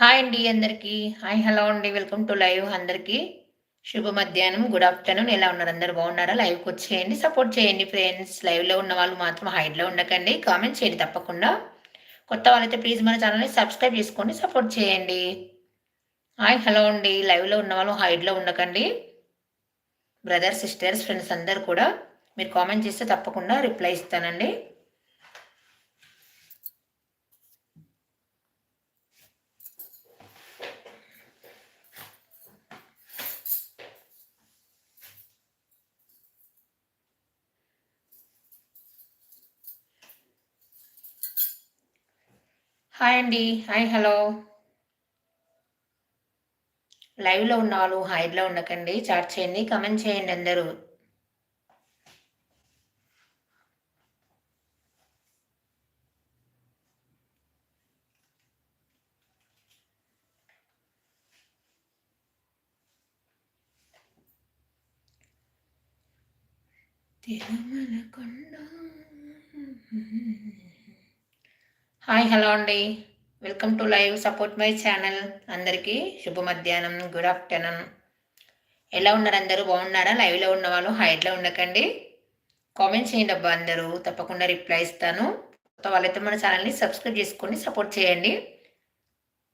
Hi అండి అందరికీ. Hi hello అండి. వెల్కమ్ టు లైవ్ అందరికీ. శుభ మధ్యాహ్నం గుడ్ ఆఫ్టర్నూన్. ఎలా ఉన్నారు? అందరు బాగున్నారా? లైవ్కి వచ్చేయండి సపోర్ట్ చేయండి ఫ్రెండ్స్. లైవ్లో ఉన్న వాళ్ళు మాత్రం హైడ్లో ఉండకండి కామెంట్ చేయండి తప్పకుండా. కొత్త వాళ్ళైతే ప్లీజ్ మన ఛానల్ని సబ్స్క్రైబ్ చేసుకోండి సపోర్ట్ చేయండి. హాయ్ హలో అండి. లైవ్లో ఉన్న వాళ్ళు హైడ్లో ఉండకండి. బ్రదర్స్ సిస్టర్స్ ఫ్రెండ్స్ అందరు కూడా మీరు కామెంట్ చేస్తే తప్పకుండా రిప్లై ఇస్తానండి. హాయ్ అండి హాయ్ హలో లైవ్లో ఉన్న వాళ్ళు హైడ్లో ఉండకండి. చాట్ చేయండి కమెంట్ చేయండి అందరూ. తిరుమల కొండ హాయ్ హలో అండి. Welcome to live support my channel. అందరికీ శుభ మధ్యాహ్నం గుడ్ ఆఫ్టర్నూన్. ఎలా ఉన్నారు అందరూ? బాగున్నారా? లైవ్లో ఉన్న వాళ్ళు హైట్లో ఉండకండి. కామెంట్ చేయండి అబ్బా అందరూ. తప్పకుండా రిప్లై ఇస్తాను. కొత్త వాళ్ళైతే మన ఛానల్ని సబ్స్క్రైబ్ చేసుకొని సపోర్ట్ చేయండి.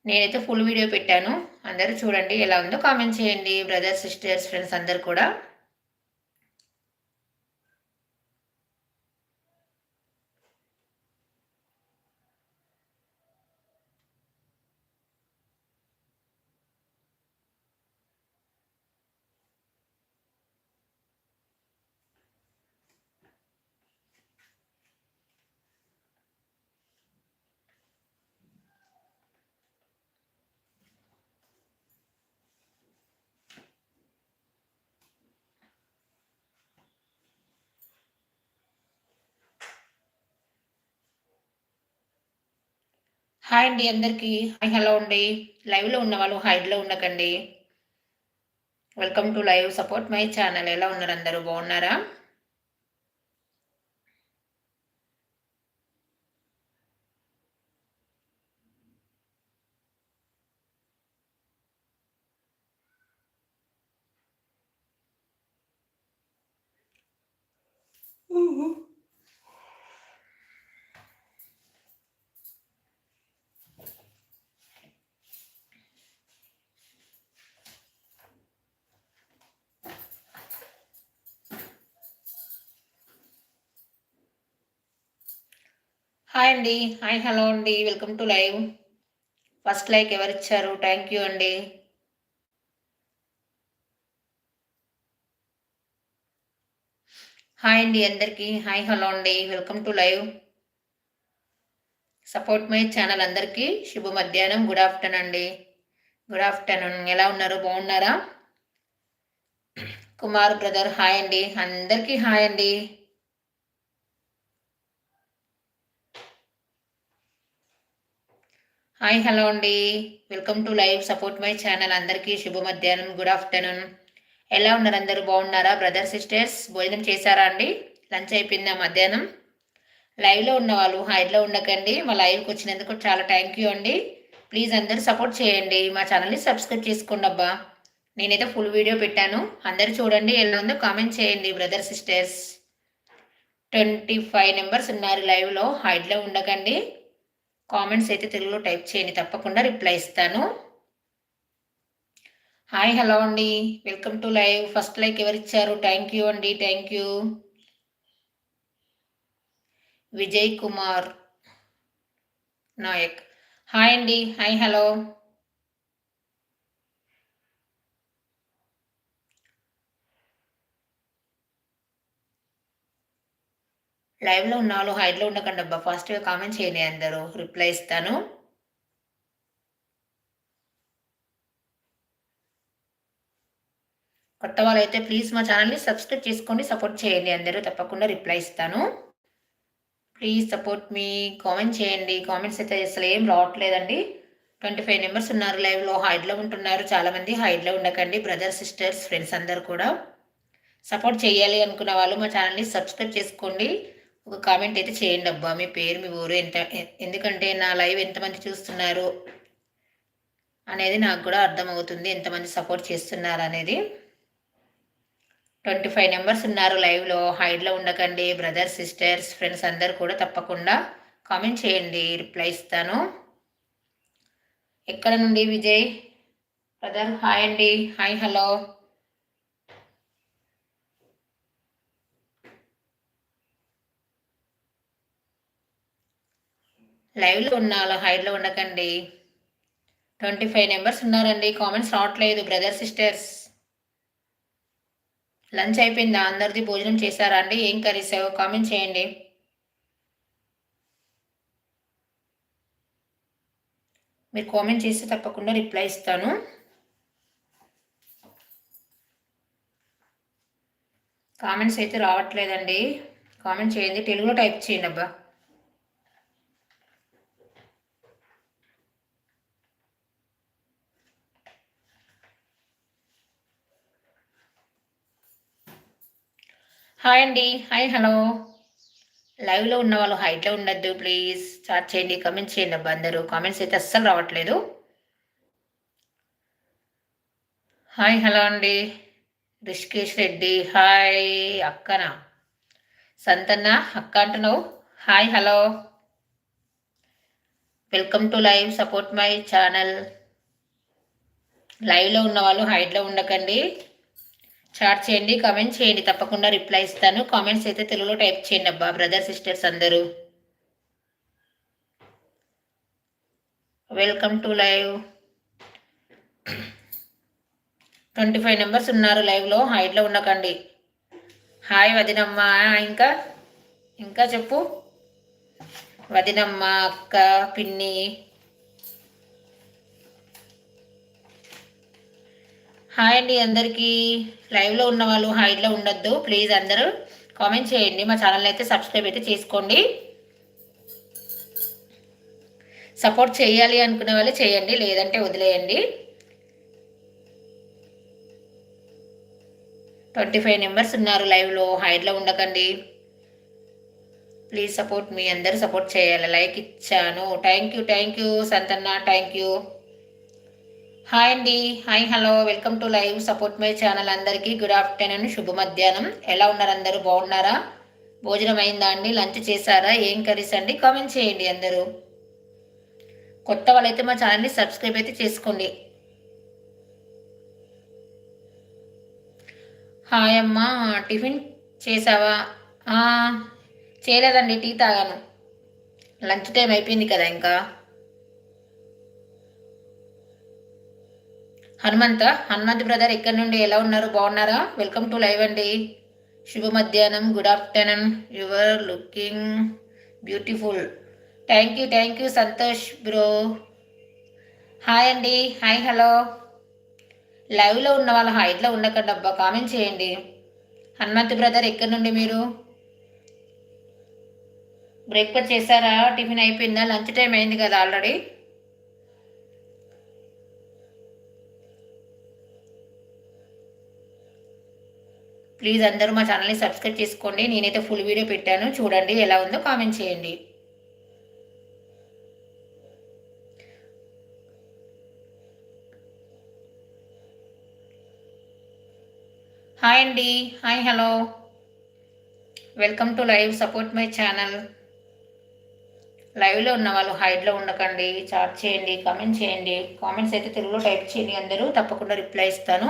నేనైతే ఫుల్ వీడియో పెట్టాను. అందరూ చూడండి ఎలా ఉందో కామెంట్ చేయండి. బ్రదర్స్ సిస్టర్స్ ఫ్రెండ్స్ అందరు కూడా. హాయ్ అండి అందరికీ. హాయ్ హలో అండి. లైవ్లో ఉన్న వాళ్ళు హైడ్లో ఉండకండి. Welcome to live support my channel ఎలా ఉన్నారు అందరూ? బాగున్నారా? హాయ్ అండి. హాయ్ హలో అండి. Welcome to live. First like ఎవరు ఇచ్చారు? థ్యాంక్ యూ అండి. హాయ్ అండి అందరికీ. హాయ్ హలో అండి. Welcome to live. Support my channel అందరికీ. శుభ మధ్యాహ్నం. గుడ్ ఆఫ్టర్నూన్ అండి. Good afternoon. ఎలా ఉన్నారు? బాగున్నారా? కుమార్ బ్రదర్ హాయ్ అండి. అందరికీ హాయ్ అండి. హాయ్ హలో అండి. Welcome to live support my channel. అందరికీ శుభ మధ్యాహ్నం గుడ్ ఆఫ్టర్నూన్. ఎలా ఉన్నారు అందరూ? బాగున్నారా? బ్రదర్ సిస్టర్స్ భోజనం చేశారా అండి? లంచ్ అయిపోయిందా మధ్యాహ్నం? లైవ్లో ఉన్న వాళ్ళు హైడ్లో ఉండకండి. మా లైవ్కి వచ్చినందుకు చాలా థ్యాంక్ యూ అండి. ప్లీజ్ అందరూ సపోర్ట్ చేయండి. మా ఛానల్ని సబ్స్క్రైబ్ చేసుకోండి అబ్బా. నేనైతే ఫుల్ వీడియో పెట్టాను. అందరు చూడండి ఎలా ఉందో కామెంట్ చేయండి brother sisters. Twenty five numbers ఉన్నారు లైవ్లో. హైడ్లో ఉండకండి. కామెంట్స్ అయితే తెలుగులో టైప్ చేయండి తప్పకుండా రిప్లై ఇస్తాను. హాయ్ హలో అండి. Welcome to live first like ఎవరు ఇచ్చారు? థ్యాంక్ యూ అండి thank you Vijay Kumar Nayak hi అండి హాయ్ హలో లైవ్లో ఉన్న వాళ్ళు హైడ్లో ఉండకండి అబ్బా. ఫాస్ట్గా కామెంట్ చేయండి అందరూ. రిప్లై ఇస్తాను. కొత్త వాళ్ళు అయితే ప్లీజ్ మా ఛానల్ని సబ్స్క్రైబ్ చేసుకోండి సపోర్ట్ చేయండి అందరూ. తప్పకుండా రిప్లై ఇస్తాను. ప్లీజ్ సపోర్ట్ మీ కామెంట్ చేయండి. కామెంట్స్ అయితే అసలు ఏం రావట్లేదండి. ట్వంటీ ఫైవ్ మెంబర్స్ ఉన్నారు లైవ్లో. హైడ్లో ఉంటున్నారు. చాలామంది హైడ్లో ఉండకండి. బ్రదర్స్ సిస్టర్స్ ఫ్రెండ్స్ అందరు కూడా. సపోర్ట్ చేయాలి అనుకున్న వాళ్ళు మా ఛానల్ని సబ్స్క్రైబ్ చేసుకోండి. ఒక కామెంట్ అయితే చేయండి అబ్బా మీ పేరు మీ ఊరు ఎంత ఎందుకంటే నా లైవ్ ఎంతమంది చూస్తున్నారు అనేది నాకు కూడా అర్థమవుతుంది ఎంతమంది సపోర్ట్ చేస్తున్నారు అనేది. ట్వంటీ ఫైవ్ నెంబర్స్ ఉన్నారు లైవ్లో హైడ్లో ఉండకండి బ్రదర్స్ సిస్టర్స్ ఫ్రెండ్స్ అందరు కూడా తప్పకుండా కామెంట్ చేయండి రిప్లై ఇస్తాను. ఎక్కడ నుండి విజయ్? బ్రదర్ హాయ్ అండి హాయ్ హలో లైవ్లో ఉన్నా హైడ్లో ఉండకండి. ట్వంటీ ఫైవ్ నెంబర్స్ ఉన్నారండి. కామెంట్స్ రావట్లేదు బ్రదర్ సిస్టర్స్. లంచ్ అయిపోయిందా? అందరిది భోజనం చేశారా అండి? ఏం కర్రీసావు కామెంట్ చేయండి. మీరు కామెంట్ చేస్తే తప్పకుండా రిప్లై ఇస్తాను. కామెంట్స్ అయితే రావట్లేదండి. కామెంట్ చేయండి. తెలుగులో టైప్ చేయండి అబ్బా. హాయ్ అండి. Hi hello. లైవ్లో ఉన్న వాళ్ళు హైట్లో ఉండద్దు ప్లీజ్ స్టార్ట్ చేయండి కమెంట్స్ చేయండి అబ్బా అందరూ. కామెంట్స్ అయితే అస్సలు రావట్లేదు. హాయ్ హలో అండి. రిషికేష్ రెడ్డి. హాయ్ అక్కనా. సంతన్న అక్క అంటున్నావు. Hi hello welcome to live support my channel లైవ్లో ఉన్న వాళ్ళు హైట్లో ఉండకండి. చాట్ చేయండి కామెంట్ చేయండి తప్పకుండా రిప్లై ఇస్తాను. కామెంట్స్ అయితే తెలుగులో టైప్ చేయండి అబ్బా బ్రదర్ సిస్టర్స్ అందరూ. Welcome to live. Twenty five numbers ఉన్నారు లైవ్లో హైట్లో ఉండకండి. హాయ్ వదినమ్మ. ఇంకా? ఇంకా చెప్పు. వదినమ్మ అక్క పిన్ని. హాయ్ అండి అందరికీ. లైవ్లో ఉన్న వాళ్ళు హైడ్లో ఉండొద్దు. ప్లీజ్ అందరూ కామెంట్ చేయండి. మా ఛానల్ అయితే సబ్స్క్రైబ్ అయితే చేసుకోండి. సపోర్ట్ చేయాలి అనుకునే వాళ్ళు చేయండి. లేదంటే వదిలేయండి. ట్వంటీ ఫైవ్ మెంబర్స్ ఉన్నారు లైవ్లో. హైడ్లో ఉండకండి. ప్లీజ్ సపోర్ట్ మీ అందరూ సపోర్ట్ చేయాలి. లైక్ ఇచ్చాను. Thank you thank you Santhanna. Thank you. Hi అండి. Hi hello. Welcome to live support my channel అందరికీ గుడ్ ఆఫ్టర్నూన్ శుభ మధ్యాహ్నం. ఎలా ఉన్నారు అందరూ? బాగున్నారా? భోజనం అయిందా అండి? లంచ్ చేశారా? ఏం కర్రీస్ అండి? కామెంట్ చేయండి అందరూ. కొత్త వాళ్ళైతే మా ఛానల్ని సబ్స్క్రైబ్ అయితే చేసుకోండి. హాయ్ అమ్మా టిఫిన్ చేసావా చేయలేదండి టీ తాగాను. లంచ్ టైం అయిపోయింది కదా ఇంకా. హనుమంత హనుమంత్ బ్రదర్ ఎక్కడి నుండి ఎలా ఉన్నారు బాగున్నారా? వెల్కమ్ టు లైవ్ అండి. శుభ మధ్యాహ్నం good afternoon your looking beautiful thank you thank you Santosh bro hi అండి హాయ్ హలో లైవ్లో ఉన్న వాళ్ళ హైట్లో ఉండకండి అబ్బా కామెంట్ చేయండి. హనుమంత్ బ్రదర్ ఎక్కడి నుండి మీరు? బ్రేక్ఫాస్ట్ చేశారా? టిఫిన్ అయిపోయిందా? లంచ్ టైం అయింది కదా ఆల్రెడీ ప్లీజ్ అందరూ మా ఛానల్ని సబ్స్క్రైబ్ చేసుకోండి. నేనైతే ఫుల్ వీడియో పెట్టాను. చూడండి ఎలా ఉందో కామెంట్ చేయండి. హాయ్ అండి. Hi hello welcome to live support my channel లైవ్లో ఉన్న వాళ్ళు హైడ్లో ఉండకండి. చాట్ చేయండి కామెంట్ చేయండి. కామెంట్స్ అయితే తెలుగులో టైప్ చేయండి అందరూ. తప్పకుండా రిప్లై ఇస్తాను.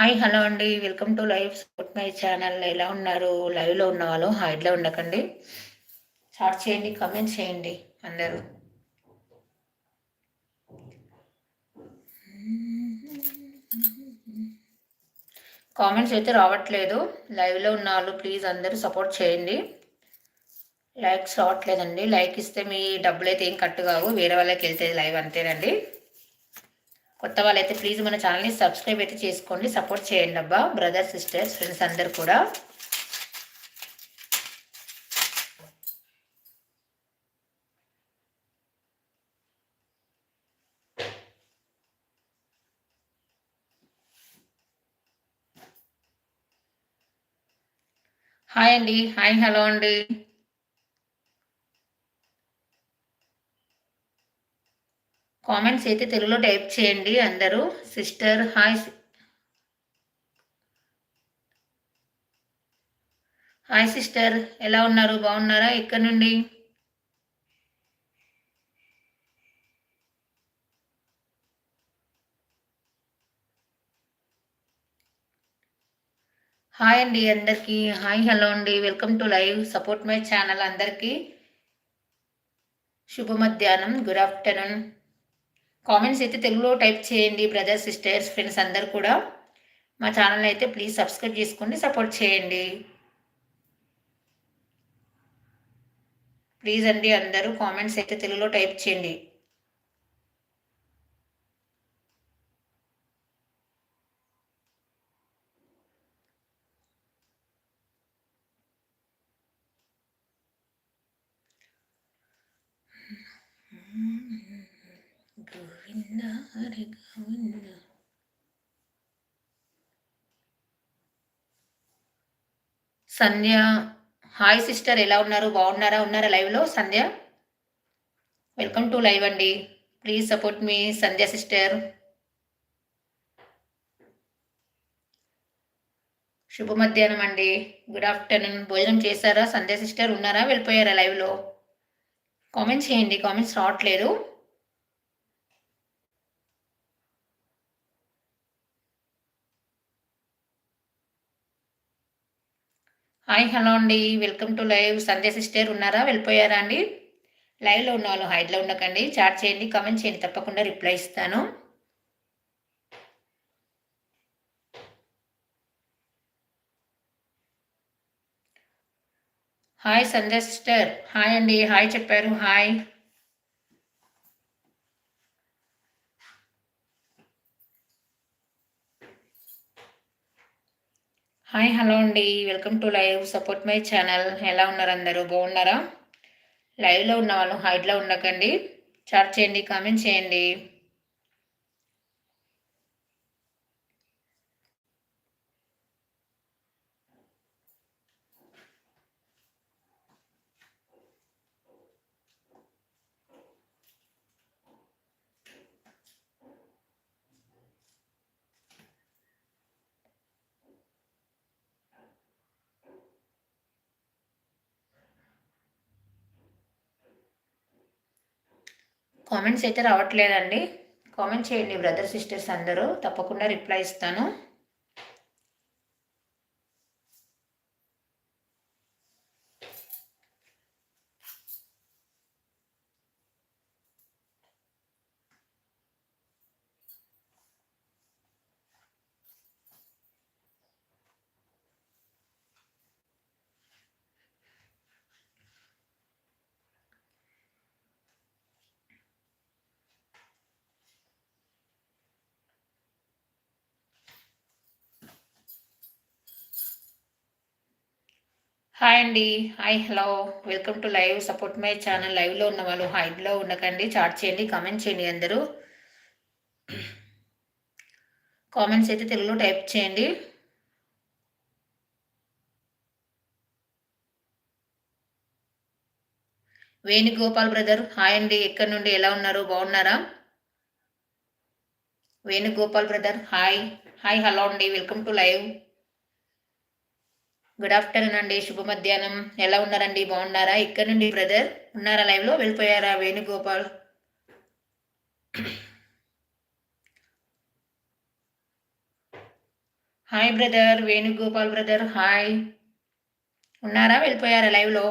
హాయ్ హలో అండి. Welcome to live sport my channel. ఎలా ఉన్నారు? లైవ్లో ఉన్న వాళ్ళు హైడ్లో ఉండకండి. స్టార్ట్ చేయండి కమెంట్ చేయండి అందరూ. కామెంట్స్ అయితే రావట్లేదు. లైవ్లో ఉన్న వాళ్ళు ప్లీజ్ అందరూ సపోర్ట్ చేయండి. లైక్స్ రావట్లేదండి. లైక్ ఇస్తే మీ డబ్బులు అయితే ఏం కట్టు కావు. వేరే వాళ్ళకి వెళ్తే లైవ్ అంతేనండి. కొత్త వాళ్ళైతే ప్లీజ్ మన ఛానల్ని సబ్స్క్రైబ్ అయితే చేసుకోండి. సపోర్ట్ చేయండి అబ్బా. బ్రదర్ సిస్టర్స్ ఫ్రెండ్స్ అందరు కూడా. హాయ్ అండి. హాయ్ హలో అండి. కామెంట్స్ అయితే తెలుగులో టైప్ చేయండి అందరూ. సిస్టర్ హాయ్ హాయ్ సిస్టర్ ఎలా ఉన్నారు? బాగున్నారా? ఎక్కడి నుండి? హాయ్ అండి అందరికీ. హాయ్ హలో అండి. Welcome to live support my channel అందరికీ. శుభ మధ్యాహ్నం గుడ్ ఆఫ్టర్నూన్. కామెంట్స్ అయితే తెలుగులో టైప్ చేయండి బ్రదర్స్ సిస్టర్స్ ఫ్రెండ్స్ అందరు కూడా. మా ఛానల్ అయితే ప్లీజ్ సబ్స్క్రైబ్ చేసుకోండి సపోర్ట్ చేయండి. ప్లీజ్ అండి అందరూ కామెంట్స్ అయితే తెలుగులో టైప్ చేయండి. గోవింద ఉన్నా సంధ్య హాయ్ సిస్టర్ ఎలా ఉన్నారు? బాగున్నారా? ఉన్నారా లైవ్లో? సంధ్య? వెల్కమ్ టు లైవ్ అండి. ప్లీజ్ సపోర్ట్ మీ సంధ్య సిస్టర్. శుభ మధ్యాహ్నం అండి. Good afternoon. భోజనం చేశారా? సంధ్య సిస్టర్ ఉన్నారా? వెళ్ళిపోయారా లైవ్లో? కామెంట్స్ చేయండి. కామెంట్స్ రావట్లేదు. హాయ్ హలో అండి. Welcome to live. Sanjay sister ఉన్నారా? వెళ్ళిపోయారా అండి? లైవ్లో ఉన్న వాళ్ళు హైడ్లో ఉండకండి. చాట్ చేయండి కామెంట్ చేయండి. తప్పకుండా రిప్లై ఇస్తాను. Hi Sanjay sister. హాయ్ అండి. హాయ్ చెప్పారు. హాయ్. హాయ్ హలో అండి. Welcome to live. Support my channel. ఎలా ఉన్నారు అందరూ? బాగున్నారా? లైవ్లో ఉన్న వాళ్ళు హైట్లో ఉండకండి. చాట్ చేయండి కామెంట్ చేయండి. కామెంట్స్ అయితే రావట్లేదండి. కామెంట్ చేయండి బ్రదర్ సిస్టర్స్ అందరూ. తప్పకుండా రిప్లై ఇస్తాను. హాయ్ అండి. Hi hello welcome to live support my channel లైవ్లో ఉన్న వాళ్ళు హైడ్లో ఉండకండి. చాట్ చేయండి కామెంట్ చేయండి అందరూ. కామెంట్స్ అయితే తెలుగులో టైప్ చేయండి. వేణుగోపాల్ బ్రదర్ హాయ్ అండి. ఎక్కడి నుండి ఎలా ఉన్నారు? బాగున్నారా? Venugopal brother hi hi hello అండి. Welcome to live good afternoon అండి. శుభ మధ్యాహ్నం. ఎలా ఉన్నారండి? బాగున్నారా? ఇక్కడ నుండి బ్రదర్? ఉన్నారా లైవ్లో వెళ్ళిపోయారా? Venugopal? Hi brother Venugopal brother hi ఉన్నారా? వెళ్ళిపోయారా లైవ్లో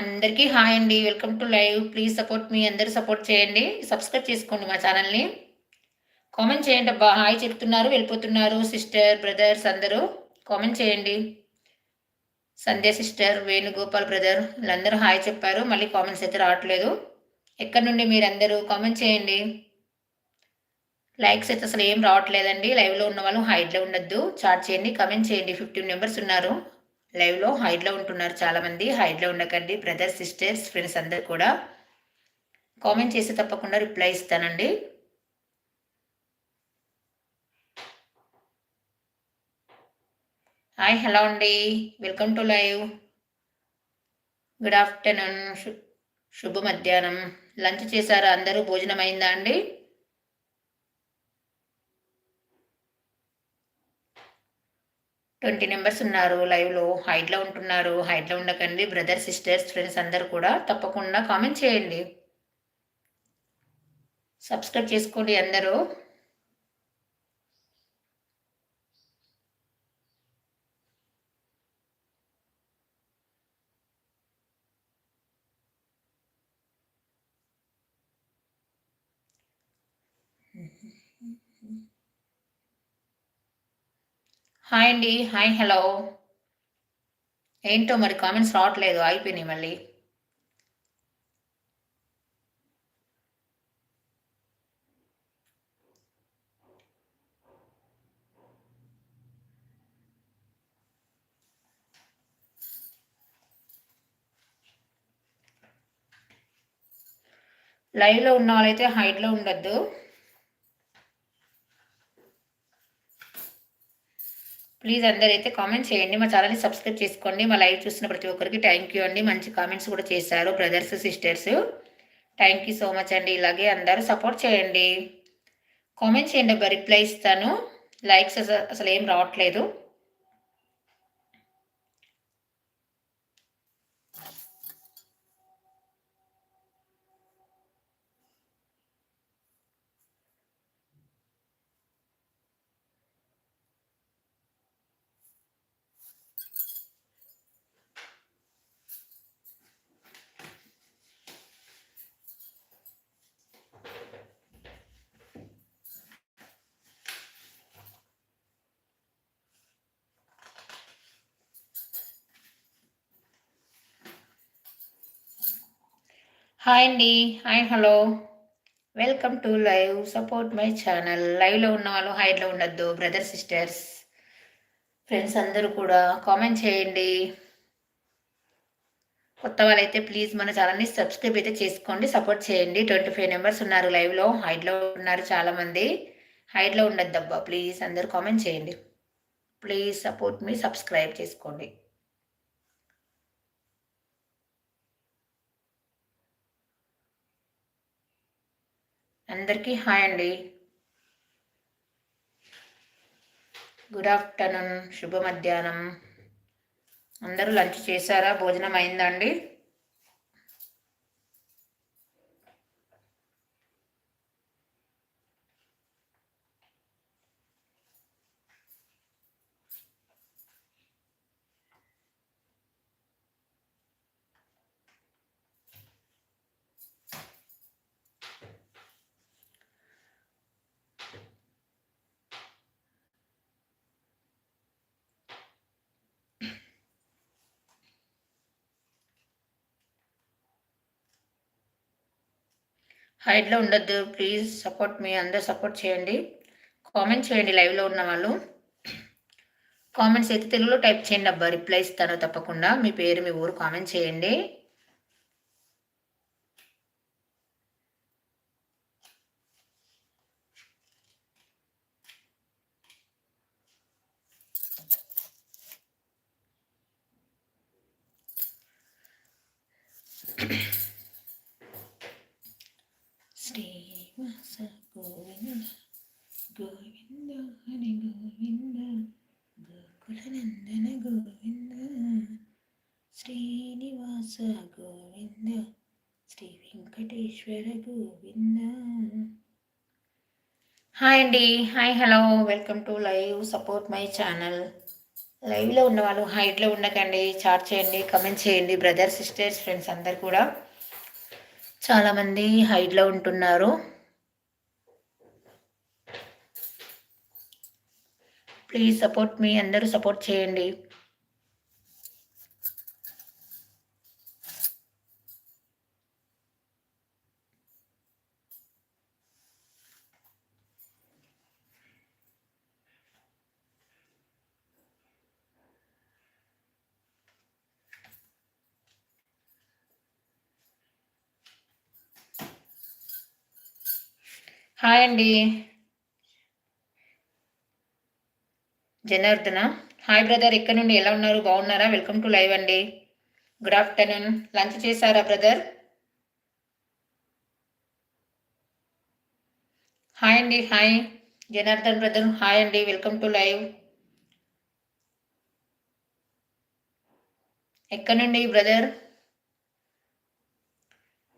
అందరికీ హాయ్ అండి. Welcome to live please support మీ అందరు సపోర్ట్ చేయండి. సబ్స్క్రైబ్ చేసుకోండి మా ఛానల్ని కామెంట్ చేయండి అబ్బా. హాయ్ చెప్తున్నారు వెళ్ళిపోతున్నారు సిస్టర్ బ్రదర్స్ అందరూ. కామెంట్ చేయండి. సంధ్య సిస్టర్ వేణుగోపాల్ బ్రదర్ వీళ్ళందరూ హాయ్ చెప్పారు. మళ్ళీ కామెంట్స్ అయితే రావట్లేదు. ఎక్కడి నుండి మీరందరూ కామెంట్ చేయండి. లైక్స్ అయితే అసలు ఏం రావట్లేదండి. లైవ్లో ఉన్న వాళ్ళు హైట్లో ఉండొద్దు. చాట్ చేయండి కమెంట్ చేయండి. ఫిఫ్టీన్ మెంబర్స్ ఉన్నారు. లైవ్లో హైట్లో ఉంటున్నారు చాలామంది. హైట్లో ఉండకండి. బ్రదర్స్ సిస్టర్స్ ఫ్రెండ్స్ అందరు కూడా. కామెంట్ చేసి తప్పకుండా రిప్లై ఇస్తానండి. హాయ్ హలో అండి. Welcome to live. Good afternoon. శుభ మధ్యాహ్నం. లంచ్ చేశారా? అందరూ భోజనం అయిందా అండి? ట్వంటీ మెంబర్స్ ఉన్నారు లైవ్లో. హైట్లో ఉంటున్నారు. హైట్లో ఉండకండి. బ్రదర్ సిస్టర్స్ ఫ్రెండ్స్ అందరు కూడా తప్పకుండా కామెంట్ చేయండి. సబ్స్క్రైబ్ చేసుకోండి అందరూ. హాయ్ అండి. హాయ్ హలో ఏంటో మరి కామెంట్స్ రావట్లేదు. అయిపోయినాయి మళ్ళీ. లైవ్లో ఉన్న వాళ్ళైతే హైట్లో ఉండొద్దు. ప్లీజ్ అందరైతే కామెంట్ చేయండి. మా ఛానల్ని సబ్స్క్రైబ్ చేసుకోండి. మా లైవ్ చూసిన ప్రతి ఒక్కరికి థ్యాంక్ యూ అండి. మంచి కామెంట్స్ కూడా చేశారు brothers sisters thank you so much అండి. ఇలాగే అందరూ సపోర్ట్ చేయండి. కామెంట్ చేయండి అబ్బా రిప్లై ఇస్తాను. లైక్స్ అసలు ఏం రావట్లేదు. హాయ్ అండి. Hi hello. Welcome to live support my channel లైవ్లో ఉన్న వాళ్ళు హైట్లో ఉండొద్దు. బ్రదర్ సిస్టర్స్ ఫ్రెండ్స్ అందరూ కూడా కామెంట్ చేయండి. కొత్త వాళ్ళైతే ప్లీజ్ మన ఛానల్ని సబ్స్క్రైబ్ అయితే చేసుకోండి సపోర్ట్ చేయండి. ట్వంటీ ఫైవ్ మెంబర్స్ ఉన్నారు లైవ్లో హైట్లో ఉన్నారు చాలామంది. హైట్లో ఉండొద్దు అబ్బా ప్లీజ్ అందరూ కామెంట్ చేయండి. ప్లీజ్ సపోర్ట్ మీ సబ్స్క్రైబ్ చేసుకోండి. అందరికీ హాయ్ అండి. గుడ్ ఆఫ్టర్నూన్ శుభ మధ్యాహ్నం. అందరూ లంచ్ చేశారా? భోజనం అయిందా అండి? హైట్లో ఉండొద్దు. ప్లీజ్ సపోర్ట్ మీ అందరు సపోర్ట్ చేయండి. కామెంట్ చేయండి లైవ్లో ఉన్న వాళ్ళు. కామెంట్స్ అయితే తెలుగులో టైప్ చేయండి అబ్బా. రిప్లై ఇస్తాను తప్పకుండా. మీ పేరు మీ ఊరు కామెంట్ చేయండి శ్రీవాస గోవింద గోవింద హరి గోవింద గోకులనందన గోవింద శ్రీనివాస గోవింద శ్రీ ఈశ్వర గోవింద హాయ్ అండి. Hi hello. Welcome to live support my channel. లైవ్లో ఉన్నవాళ్ళు హైట్లో ఉండకండి చాట్ చేయండి కమెంట్ చేయండి బ్రదర్ సిస్టర్స్ ఫ్రెండ్స్ అందరు కూడా. చాలామంది హైట్లో ఉంటున్నారు. ప్లీజ్ సపోర్ట్ మీ అందరూ సపోర్ట్ చేయండి. హాయ్ అండి. జనార్దన. హాయ్ బ్రదర్ ఇక్కడ నుండి ఎలా ఉన్నారు? బాగున్నారా? వెల్కమ్ టు లైవ్ అండి. Good afternoon. లంచ్ చేశారా బ్రదర్? హాయ్ అండి హాయ్. జనార్దన్ బ్రదర్ హాయ్ అండి. Welcome to live. ఎక్కడ నుండి బ్రదర్?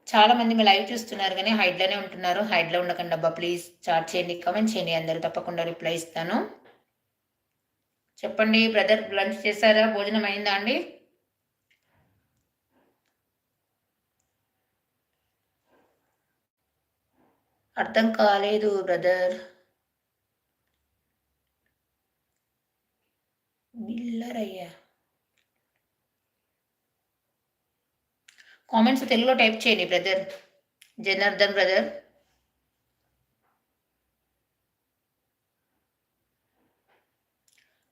చాలా మంది మీ లైవ్ చూస్తున్నారు కానీ హైడ్లోనే ఉంటున్నారు. హైడ్లో ఉండకండి అబ్బా ప్లీజ్. చాట్ చేయండి కమెంట్ చేయండి. అందరూ తప్పకుండా రిప్లై ఇస్తాను. చెప్పండి బ్రదర్ లంచ్ చేశారా? భోజనం అయిందా అండి? అర్థం కాలేదు బ్రదర్. బిల్లరయ్యా కామెంట్స్ తెలుగులో టైప్ చేయండి బ్రదర్ జనార్దన్ బ్రదర్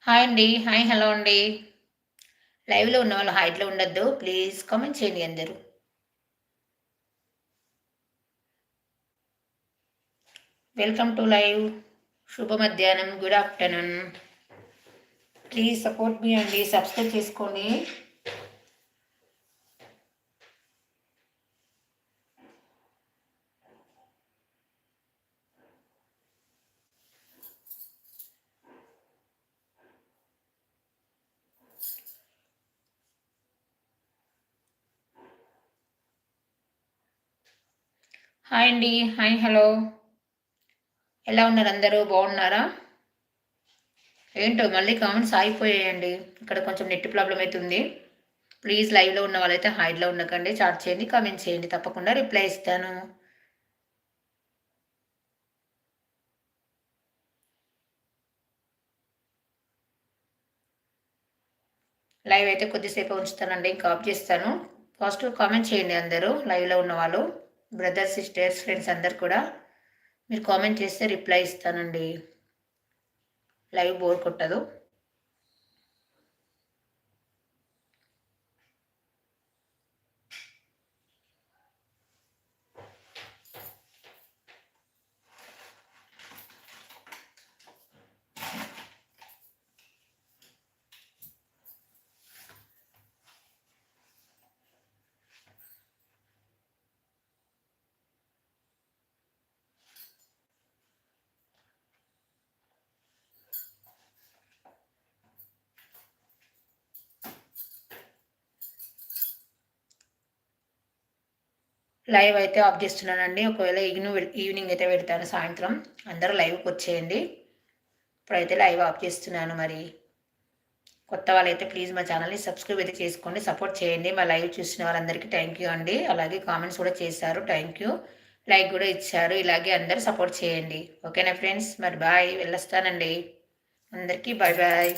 హాయ్ అండి హాయ్ హలో అండి. లైవ్లో ఉన్న వాళ్ళు హైట్లో ఉండొద్దు. ప్లీజ్ కామెంట్ చేయండి అందరూ. వెల్కమ్ టు లైవ్ శుభ మధ్యాహ్నం గుడ్ ఆఫ్టర్నూన్ ప్లీజ్ సపోర్ట్ మీ అండి సబ్స్క్రైబ్ చేసుకోండి. హాయ్ అండి. హాయ్ హలో ఎలా ఉన్నారు అందరూ? బాగున్నారా? ఏంటో మళ్ళీ కామెంట్స్ ఆగిపోయాయండి. ఇక్కడ కొంచెం నెట్ ప్రాబ్లం అవుతుంది ప్లీజ్ లైవ్లో ఉన్న వాళ్ళైతే హైడ్లో ఉండకండి. చాట్ చేయండి కామెంట్ చేయండి. తప్పకుండా రిప్లై ఇస్తాను. లైవ్ అయితే కొద్దిసేపు ఉంచుతానండి. ఇంకా ఆఫ్ చేస్తాను. ఫస్ట్ కామెంట్ చేయండి అందరూ లైవ్లో ఉన్న వాళ్ళు. బ్రదర్స్ సిస్టర్స్ ఫ్రెండ్స్ అందరు కూడా మీరు కామెంట్ చేస్తే రిప్లై ఇస్తానండి. లైవ్ బోర్ కొట్టదు. లైవ్ అయితే ఆఫ్ చేస్తున్నానండి. ఒకవేళ ఈవినింగ్ ఈవినింగ్ అయితే పెడతాను సాయంత్రం. అందరూ లైవ్కి వచ్చేయండి. ఇప్పుడైతే లైవ్ ఆఫ్ చేస్తున్నాను మరి. కొత్త వాళ్ళైతే ప్లీజ్ మా ఛానల్ని సబ్స్క్రైబ్ అయితే చేసుకోండి. సపోర్ట్ చేయండి. మా లైవ్ చూసిన వాళ్ళందరికీ థ్యాంక్ యూ అండి. అలాగే కామెంట్స్ కూడా చేశారు. Thank you. లైక్ కూడా ఇచ్చారు. ఇలాగే అందరూ సపోర్ట్ చేయండి. ఓకేనా ఫ్రెండ్స్? మరి బాయ్. వెళ్ళొస్తానండి. అందరికీ బాయ్ బాయ్.